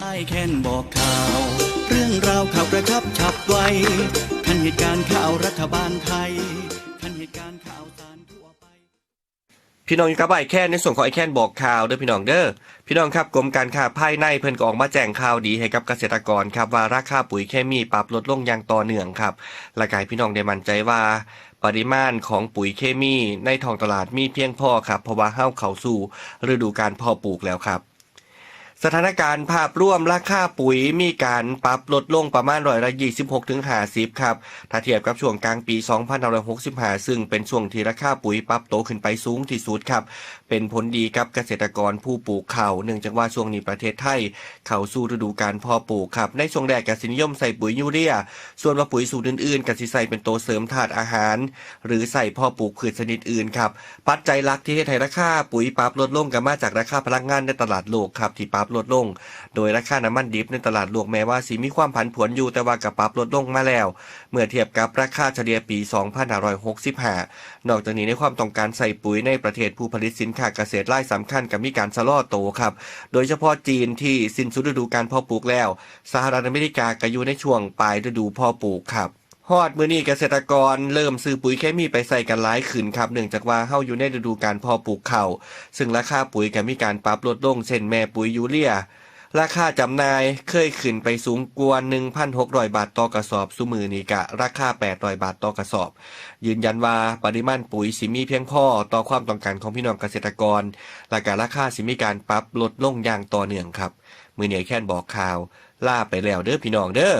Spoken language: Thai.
ไอแคนบอกข่าว เรื่องราวข่าวกระชับฉับไวทันเหตุการณ์ข่าวรัฐบาลไทยทันเหตุการณ์ข่าวสารทั่วไป พี่น้องอยู่กับไอแค้นในส่วนของไอแค้นบอกข่าวเด้อพี่น้องเด้อพี่น้องครับกรมการค้าภายในเพิ่นก็ออกมาแจ้งข่าวดีให้กับเกษตรกรครับว่าราคาปุ๋ยเคมีปรับลดลงอย่างต่อเนื่องครับและกให้พี่น้องได้มั่นใจว่าปริมาณของปุ๋ยเคมีในท้องตลาดมีเพียงพอครับเพราะว่าเฮาเข้าสู่ฤดูการเพาะปลูกแล้วครับ สถานการณ์ภาพรวมราคาปุ๋ยมีการปรับลดลงประมาณร้อยละ26ถึง50ครับ ถ้าเทียบกับช่วงกลางปี 2565 ซึ่งเป็นช่วงที่ราคาปุ๋ยปรับโตขึ้นไปสูงที่สุดครับ เป็นผลดีกับเกษตรกรผู้ปลูกข้าว เนื่องจากว่าช่วงนี้ประเทศไทย เข้าสู่ฤดูการพาะปลูกครับ ในช่วงแรกกสินิยมใส่ปุ๋ยยูเรีย ส่วนว่าปุ๋ยสูตรอื่นๆกสิใส่เป็นตัวเสริมธาตุอาหาร หรือใส่พอปลูกพืชชนิดอื่นครับ ปัจจัยหลักที่เฮ็ดให้ราคาปุ๋ยปรับลดลงก็มาจากราคาพลังงานในตลาดโลกครับที่ปรับลดลง โดยราคาน้ำมันดิบในตลาดโลกแม้ว่าสิมีความผันผวนอยู่แต่ว่าก็ปรับลดลงมาแล้ว เมื่อเทียบกับราคาเฉลี่ยปี 2565 นอกจากนี้ในความต้องการใส่ปุ๋ยในประเทศผู้ผลิตสินค้าเกษตรรายสำคัญกับมีการชะลอโตครับ โดยเฉพาะจีนที่สิ้นสุดฤดูการเพาะปลูกแล้ว สหรัฐอเมริกาก็อยู่ในช่วงปลายฤดูเพาะปลูกครับ ฮอดมือนี้เกษตรกรเริ่มซื้อปุ๋ยเคมีไปใส่กันหลายขึ้นครับเนื่องจากว่าเฮาอยู่ในฤดูการพาะปลูกข้าวซึ่งราคาปุ๋ยก็มีการปรับลดลงเช่นแม่ปุ๋ยยูเรีย ราคาจำหน่ายเคยขึ้นไปสูงกว่า1,600 บาทต่อกระสอบสุมือนี้กะ ราคา 800 บาทต่อกระสอบ ยืนยันว่าปริมาณปุ๋ยสิมีเพียงพอต่อความต้องการของพี่น้องเกษตรกรและการราคาสิมีการปรับลดลงอย่างต่อเนื่องครับ มือเหนียแค่นบอกข่าวล่าไปแล้วเด้อพี่น้องเด้อ